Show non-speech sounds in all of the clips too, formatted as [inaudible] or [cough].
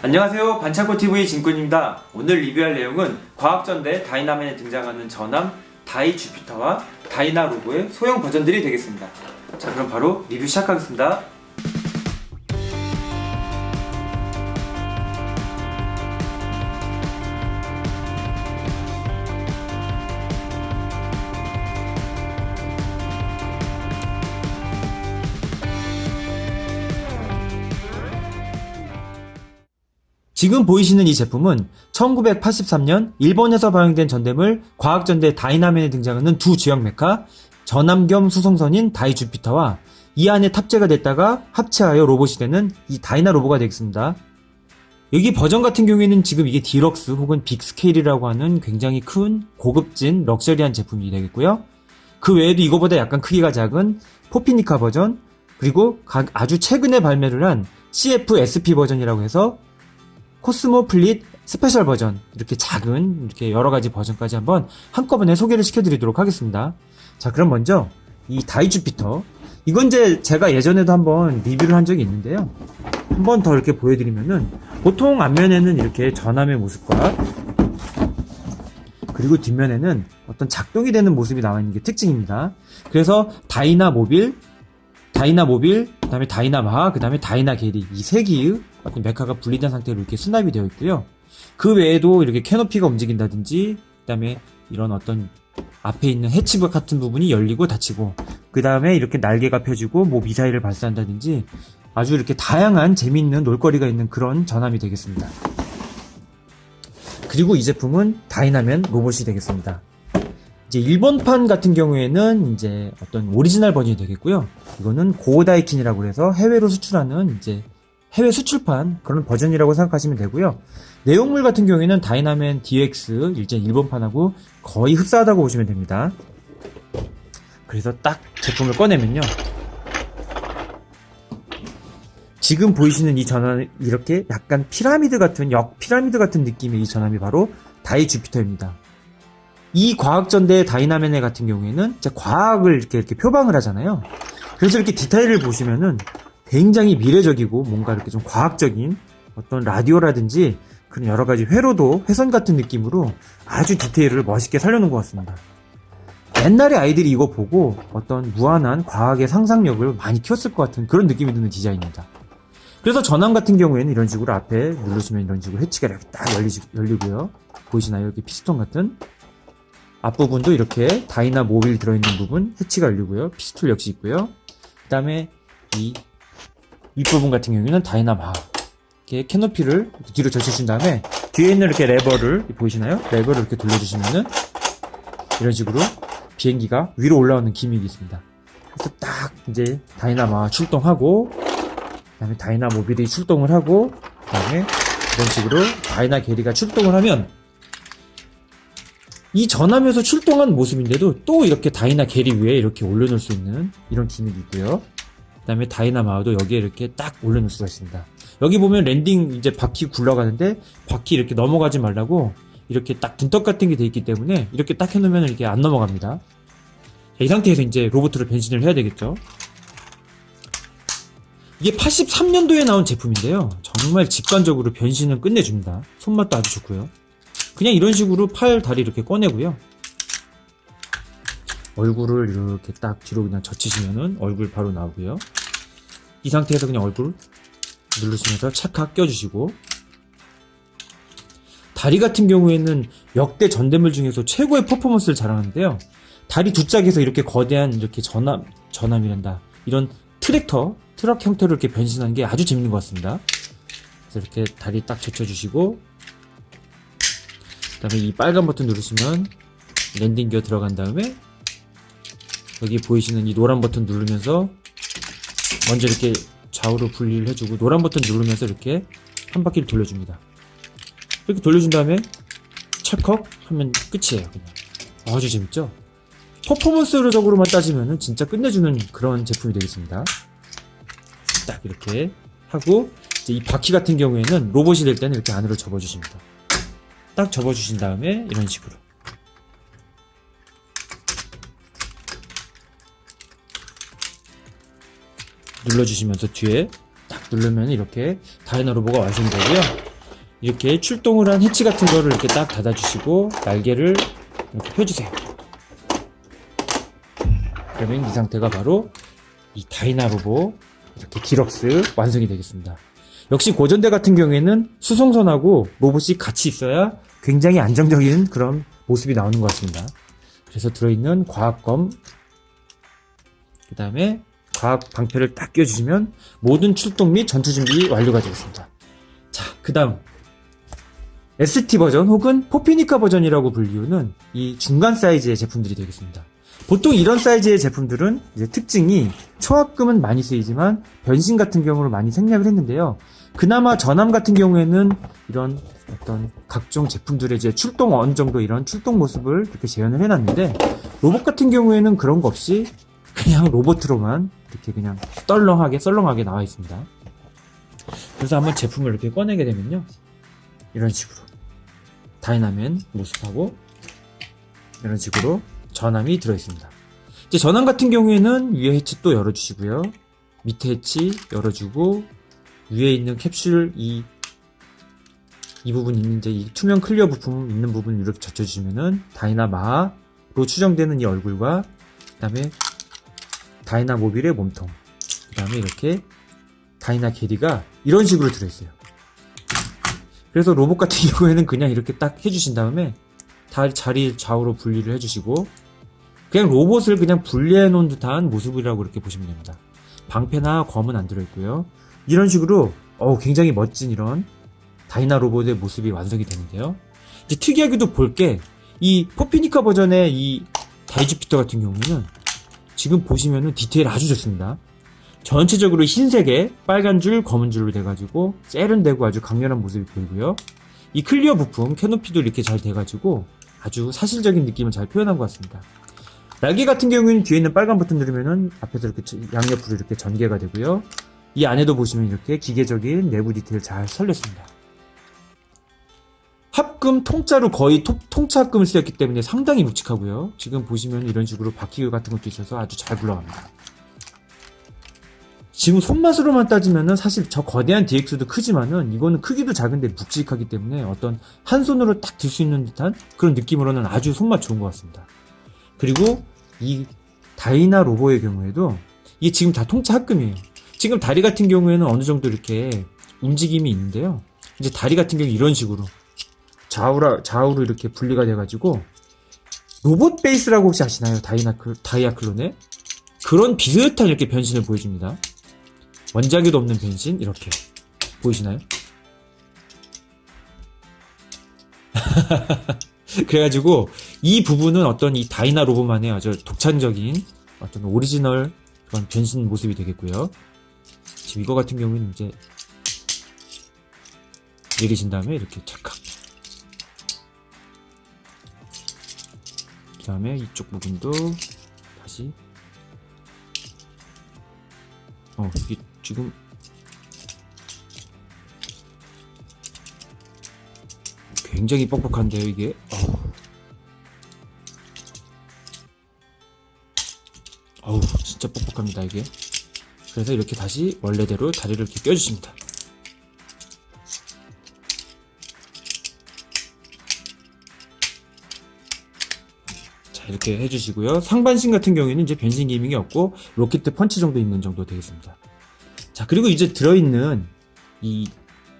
안녕하세요. 반창고TV 진꾼입니다. 오늘 리뷰할 내용은 과학전대 다이나맨에 등장하는 전함 다이 주피터와 다이나 로보의 소형 버전들이 되겠습니다. 자 그럼 바로 리뷰 시작하겠습니다 지금 보이시는 이 제품은 1983년 일본에서 발행된 전대물 과학전대 다이나맨에 등장하는 두 주역 메카 전함 겸 수송선인 다이 주피터와 이 안에 탑재가 됐다가 합체하여 로봇이 되는 이 다이나 로보가 되겠습니다. 여기 버전 같은 경우에는 지금 이게 디럭스 혹은 빅스케일이라고 하는 굉장히 큰 고급진 럭셔리한 제품이 되겠고요. 그 외에도 이거보다 약간 크기가 작은 포피니카 버전 그리고 가- 아주 최근에 발매를 한 CF-SP 버전이라고 해서 코스모 플릿 스페셜 버전 이렇게 작은 이렇게 여러 가지 버전까지 한번 한꺼번에 소개를 시켜드리도록 하겠습니다. 자 그럼 먼저 이 다이 주피터 이건 이제 제가 예전에도 한번 리뷰를 한 적이 있는데요. 한번 더 이렇게 보여드리면은 보통 앞면에는 이렇게 전함의 모습과 그리고 뒷면에는 어떤 작동이 되는 모습이 나와 있는 게 특징입니다. 그래서 다이나 모빌, 다이나 모빌, 그 다음에 다이나 마하, 그 다음에 다이나 게리 이세 개의 어떤 메카가 분리된 상태로 이렇게 수납이 되어 있고요. 그 외에도 이렇게 캐노피가 움직인다든지, 그 다음에 이런 어떤 앞에 있는 해치브 같은 부분이 열리고 닫히고, 그 다음에 이렇게 날개가 펴지고 뭐 미사일을 발사한다든지 아주 이렇게 다양한 재미있는 놀거리가 있는 그런 전함이 되겠습니다. 그리고 이 제품은 다이나맨 로봇이 되겠습니다. 이제 일본판 같은 경우에는 이제 어떤 오리지널 버전이 되겠고요. 이거는 고다이킨이라고 해서 해외로 수출하는 이제 해외 수출판 그런 버전이라고 생각하시면 되고요. 내용물 같은 경우에는 다이나맨 DX 이제 일본판하고 거의 흡사하다고 보시면 됩니다. 그래서 딱 제품을 꺼내면요. 지금 보이시는 이 전함 이렇게 약간 피라미드 같은 역 피라미드 같은 느낌의 이 전함이 바로 다이 주피터입니다. 이 과학전대 다이나맨의 같은 경우에는 과학을 이렇게 이렇게 표방을 하잖아요. 그래서 이렇게 디테일을 보시면은 굉장히 미래적이고 뭔가 이렇게 좀 과학적인 어떤 라디오라든지 그런 여러 가지 회로도 회선 같은 느낌으로 아주 디테일을 멋있게 살려놓은 것 같습니다. 옛날에 아이들이 이거 보고 어떤 무한한 과학의 상상력을 많이 키웠을 것 같은 그런 느낌이 드는 디자인입니다. 그래서 전함 같은 경우에는 이런 식으로 앞에 누르시면 이런 식으로 해치가 이렇게 딱 열리고요. 보이시나요? 여기 피스톤 같은 앞부분도 이렇게 다이나 모빌 들어있는 부분 해치가 열리고요. 피스톨 역시 있고요. 그 다음에 이 윗부분 같은 경우에는 다이나 마 이렇게 캐노피를 뒤로 젖히신 다음에 뒤에 있는 이렇게 레버를 보이시나요? 레버를 이렇게 돌려주시면은 이런 식으로 비행기가 위로 올라오는 기믹이 있습니다. 그래서 딱 이제 다이나마 출동하고 그다음에 다이나 모빌이 출동을 하고 그다음에 이런 식으로 다이나 게리가 출동을 하면 이 전함에서 출동한 모습인데도 또 이렇게 다이나 게리 위에 이렇게 올려놓을 수 있는 이런 기믹이 있고요. 그 다음에 다이나 마우도 여기에 이렇게 딱 올려놓을 수가 있습니다. 여기 보면 랜딩 이제 바퀴 굴러가는데 바퀴 이렇게 넘어가지 말라고 이렇게 딱 분떡 같은 게 돼 있기 때문에 이렇게 딱 해놓으면 이렇게 안 넘어갑니다. 자, 이 상태에서 이제 로봇으로 변신을 해야 되겠죠. 이게 83년도에 나온 제품인데요. 정말 직관적으로 변신은 끝내줍니다. 손맛도 아주 좋고요. 그냥 이런 식으로 팔, 다리 이렇게 꺼내고요. 얼굴을 이렇게 딱 뒤로 그냥 젖히시면은 얼굴 바로 나오고요. 이 상태에서 그냥 얼굴 누르시면서 찰칵 껴주시고 다리 같은 경우에는 역대 전대물 중에서 최고의 퍼포먼스를 자랑하는데요. 다리 두 짝에서 이렇게 거대한 이렇게 전함, 전함이란다. 이런 트랙터, 트럭 형태로 이렇게 변신하는 게 아주 재밌는 것 같습니다. 그래서 이렇게 다리 딱 젖혀주시고, 그 다음에 이 빨간 버튼 누르시면 랜딩 기어 들어간 다음에 여기 보이시는 이 노란 버튼 누르면서 먼저 이렇게 좌우로 분리를 해주고 노란 버튼 누르면서 이렇게 한 바퀴를 돌려줍니다. 이렇게 돌려준 다음에 찰컥 하면 끝이에요. 그냥 아주 재밌죠? 퍼포먼스적으로만 따지면은 진짜 끝내주는 그런 제품이 되겠습니다. 딱 이렇게 하고 이 바퀴 같은 경우에는 로봇이 될 때는 이렇게 안으로 접어주십니다. 딱 접어주신 다음에 이런 식으로 눌러주시면서 뒤에 딱 누르면 이렇게 다이나 로보가 완성되고요. 이렇게 출동을 한 해치 같은 거를 이렇게 딱 닫아주시고 날개를 이렇게 펴주세요. 그러면 이 상태가 바로 이 다이나 로보 이렇게 디럭스 완성이 되겠습니다. 역시 고전대 같은 경우에는 수송선하고 로봇이 같이 있어야 굉장히 안정적인 그런 모습이 나오는 것 같습니다. 그래서 들어있는 과학검, 그 다음에 과학 방패를 딱 끼워주시면 모든 출동 및 전투 준비 완료가 되겠습니다. 자, 그 다음 ST 버전 혹은 포피니카 버전이라고 불리우는 이 중간 사이즈의 제품들이 되겠습니다. 보통 이런 사이즈의 제품들은 특징이 초합금은 많이 쓰이지만 변신 같은 경우로 많이 생략을 했는데요. 그나마 전함 같은 경우에는 이런 어떤 각종 제품들의 이제 출동 어느 정도 이런 출동 모습을 이렇게 재현을 해놨는데 로봇 같은 경우에는 그런 거 없이 그냥 로봇으로만 이렇게 그냥 떨렁하게 썰렁하게 나와 있습니다. 그래서 한번 제품을 이렇게 꺼내게 되면요. 이런 식으로 다이나맨 모습하고 이런 식으로 전함이 들어있습니다. 이제 전함 같은 경우에는 위에 해치 또 열어주시고요. 밑에 해치 열어주고 위에 있는 캡슐 이, 이 부분 있는 이제 이 투명 클리어 부품 있는 부분 이렇게 젖혀주시면은 다이나 마로 추정되는 이 얼굴과 그 다음에 다이나 모빌의 몸통 그 다음에 이렇게 다이나 게리가 이런 식으로 들어있어요. 그래서 로봇 같은 [laughs] 경우에는 그냥 이렇게 딱 해주신 다음에 다 자리 좌우로 분리를 해주시고 그냥 로봇을 그냥 분리해 놓은 듯한 모습이라고 이렇게 보시면 됩니다. 방패나 검은 안 들어있고요. 이런 식으로 어우, 굉장히 멋진 이런 다이나 로봇의 모습이 완성이 되는데요. 이제 특이하게도 볼 게 이 포피니카 버전의 이 다이주피터 같은 경우는 지금 보시면은 디테일 아주 좋습니다. 전체적으로 흰색에 빨간 줄, 검은 줄로 돼가지고 세련되고 아주 강렬한 모습이 보이고요. 이 클리어 부품 캐노피도 이렇게 잘 돼가지고 아주 사실적인 느낌을 잘 표현한 것 같습니다. 날개 같은 경우는 뒤에 있는 빨간 버튼 누르면은 앞에서 이렇게 양옆으로 이렇게 전개가 되고요. 이 안에도 보시면 이렇게 기계적인 내부 디테일 잘 설렸습니다. 합금 통짜로 거의 토- 통짜 합금을 쓰였기 때문에 상당히 묵직하고요. 지금 보시면 이런 식으로 바퀴 같은 것도 있어서 아주 잘 굴러갑니다. 지금 손맛으로만 따지면은 사실 저 거대한 DX도 크지만은 이거는 크기도 작은데 묵직하기 때문에 어떤 한 손으로 딱 들 수 있는 듯한 그런 느낌으로는 아주 손맛 좋은 것 같습니다. 그리고 이 다이나 로보의 경우에도 이게 지금 다 통짜 합금이에요. 지금 다리 같은 경우에는 어느 정도 이렇게 움직임이 있는데요. 이제 다리 같은 경우 이런 식으로 좌우라, 좌우로 이렇게 분리가 돼가지고 로봇 베이스라고 혹시 아시나요? 다이나클, 다이아클론의? 그런 비슷한 이렇게 변신을 보여줍니다. 원작에도 없는 변신, 이렇게. 보이시나요? [laughs] 그래가지고 이 부분은 어떤 이 다이나 로봇만의 아주 독창적인 어떤 오리지널 그런 변신 모습이 되겠고요. 지금 이거 같은 경우는 이제 내리신 다음에 이렇게 착각. 그 다음에 이쪽 부분도 다시 어 이게 지금 굉장히 뻑뻑한데요 이게? 어우. 진짜 뻑뻑합니다 이게. 그래서 이렇게 다시 원래대로 다리를 이렇게 껴주십니다. 자 이렇게 해주시고요. 상반신 같은 경우에는 이제 변신 기믹이 없고 로켓 펀치 정도 있는 정도 되겠습니다 자 그리고 이제 들어있는 이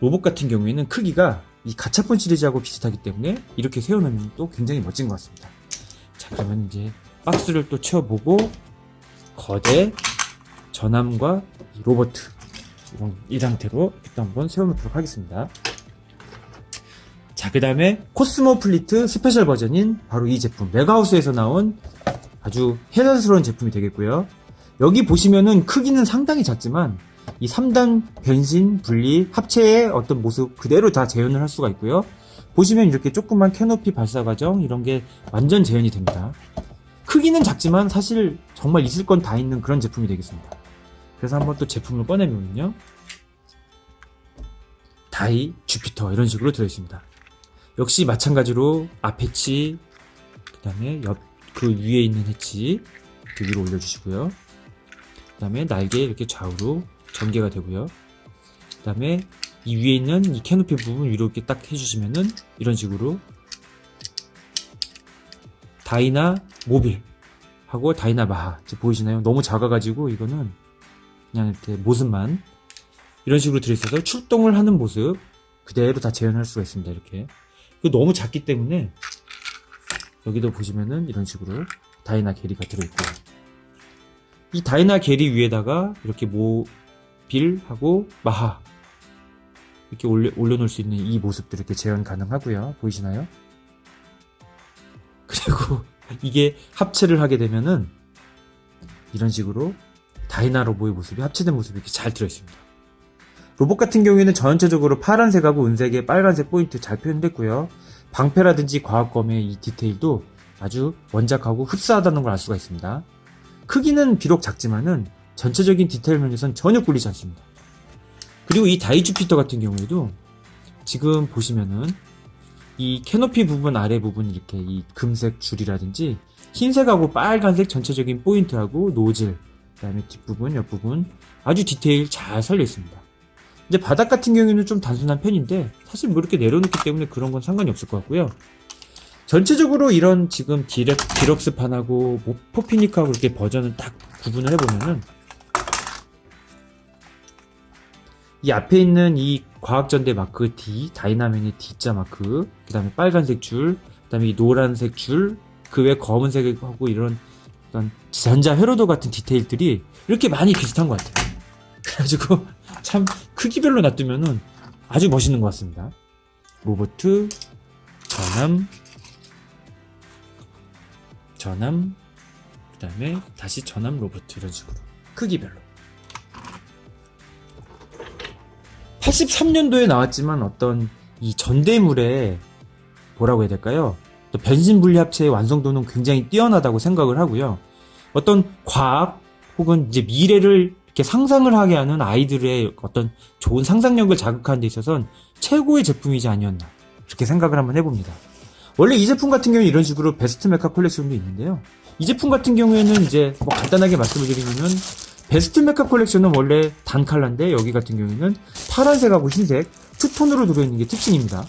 로봇 같은 경우에는 크기가 이 가차폰 시리즈하고 비슷하기 때문에 이렇게 세워놓으면 또 굉장히 멋진 것 같습니다 자 그러면 이제 박스를 또 채워보고 거대 전함과 이런- 이 상태로 또 한번 세워놓도록 하겠습니다. 자, 그 다음에 코스모 플리트 스페셜 버전인 바로 이 제품 메가하우스에서 나온 아주 해자스러운 제품이 되겠고요. 여기 보시면은 크기는 상당히 작지만 이 3단 변신, 분리, 합체의 어떤 모습 그대로 다 재현을 할 수가 있고요. 보시면 이렇게 조그만 캐노피 발사 과정 이런 게 완전 재현이 됩니다. 크기는 작지만 사실 정말 있을 건 다 있는 그런 제품이 되겠습니다. 그래서 한번 또 제품을 꺼내보면요. 다이, 주피터 이런 식으로 들어있습니다. 역시 마찬가지로 앞 해치, 그 다음에 옆, 그 위에 있는 해치 그 위로 올려주시고요. 그 다음에 날개 이렇게 좌우로 전개가 되고요. 그 다음에 이 위에 있는 이 캐노피 부분 위로 이렇게 딱 해주시면은 이런 식으로 다이나 모빌 하고 다이나 마하 보이시나요? 너무 작아가지고 이거는 그냥 이렇게 모습만 이런 식으로 들어있어서 출동을 하는 모습 그대로 다 재현할 수가 있습니다. 이렇게 너무 작기 때문에 여기도 보시면은 이런 식으로 다이나 게리가 들어있고 이 다이나 게리 위에다가 이렇게 모 빌하고 마하 이렇게 올려, 올려놓을 수 있는 이 모습들 이렇게 재현 가능하고요. 보이시나요? [laughs] 그리고 이게 합체를 하게 되면은 이런 식으로 다이나 로보의 모습이 합체된 모습이 이렇게 잘 들어있습니다. 로봇 같은 경우에는 전체적으로 파란색하고 은색의 빨간색 포인트 잘 표현됐고요. 방패라든지 과학검의 이 디테일도 아주 원작하고 흡사하다는 걸 알 수가 있습니다. 크기는 비록 작지만은 전체적인 디테일 면에선 전혀 꿀리지 않습니다. 그리고 이 다이 주피터 같은 경우에도 지금 보시면은 이 캐노피 부분 아래 부분 이렇게 이 금색 줄이라든지 흰색하고 빨간색 전체적인 포인트하고 노즐 그다음에 뒷부분 옆부분 아주 디테일 잘 살려 있습니다. 이제 바닥 같은 경우에는 좀 단순한 편인데 사실 뭐 이렇게 내려놓기 때문에 그런 건 상관이 없을 것 같고요. 전체적으로 이런 지금 디렉, 디럭스판하고 뭐 포피니크하고 이렇게 버전을 딱 구분을 해보면은 이 앞에 있는 이 과학전대 마크 D, 다이나멘의 D자 마크, 그 다음에 빨간색 줄, 그 다음에 이 노란색 줄, 그 외 검은색하고 이런 어떤 전자 회로도 같은 디테일들이 이렇게 많이 비슷한 것 같아요. [laughs] 그래가지고 참 크기별로 놔두면은 아주 멋있는 것 같습니다. 로보트, 전함, 전함, 그 다음에 다시 전함 로봇 이런 식으로 크기별로. 83년도에 나왔지만 어떤 이 전대물의 뭐라고 해야 될까요? 또 변신 분리 합체의 완성도는 굉장히 뛰어나다고 생각을 하고요. 어떤 과학 혹은 이제 미래를 이렇게 상상을 하게 하는 아이들의 어떤 좋은 상상력을 자극하는 데 있어서는 최고의 제품이지 아니었나 그렇게 생각을 한번 해봅니다. 원래 이 제품 같은 경우는 이런 식으로 베스트 메카 콜렉션도 있는데요. 이 제품 같은 경우에는 이제 뭐 간단하게 말씀을 드리면은 베스트 메카 콜렉션은 원래 단 컬러인데 여기 같은 경우에는 파란색하고 흰색 투톤으로 들어있는 게 특징입니다.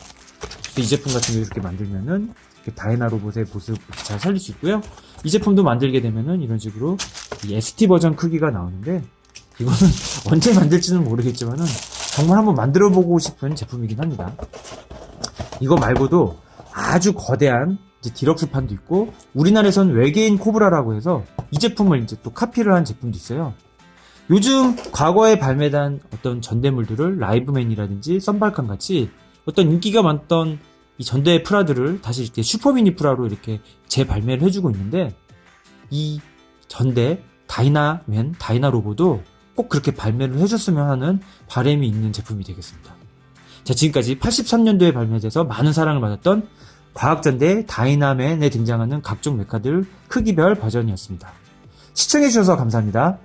이 제품 같은 경우 이렇게 만들면은 이렇게 다이나 로봇의 모습 잘 살릴 수 있고요. 이 제품도 만들게 되면은 이런 식으로 이 ST 버전 크기가 나오는데 이거는 [laughs] 언제 만들지는 모르겠지만은 정말 한번 만들어 보고 싶은 제품이긴 합니다. 이거 말고도 아주 거대한 이제 디럭스판도 있고 우리나라에선 외계인 코브라라고 해서 이 제품을 이제 또 카피를 한 제품도 있어요. 요즘 과거에 발매된 어떤 전대물들을 라이브맨이라든지 썬발칸 같이 어떤 인기가 많던 이 전대 프라들을 다시 이렇게 슈퍼미니 프라로 이렇게 재발매를 해주고 있는데 이 전대 다이나맨 다이나 로보도 꼭 그렇게 발매를 해줬으면 하는 바람이 있는 제품이 되겠습니다. 자, 지금까지 83년도에 발매돼서 많은 사랑을 받았던 과학전대 다이나맨에 등장하는 각종 메카들 크기별 버전이었습니다. 시청해주셔서 감사합니다.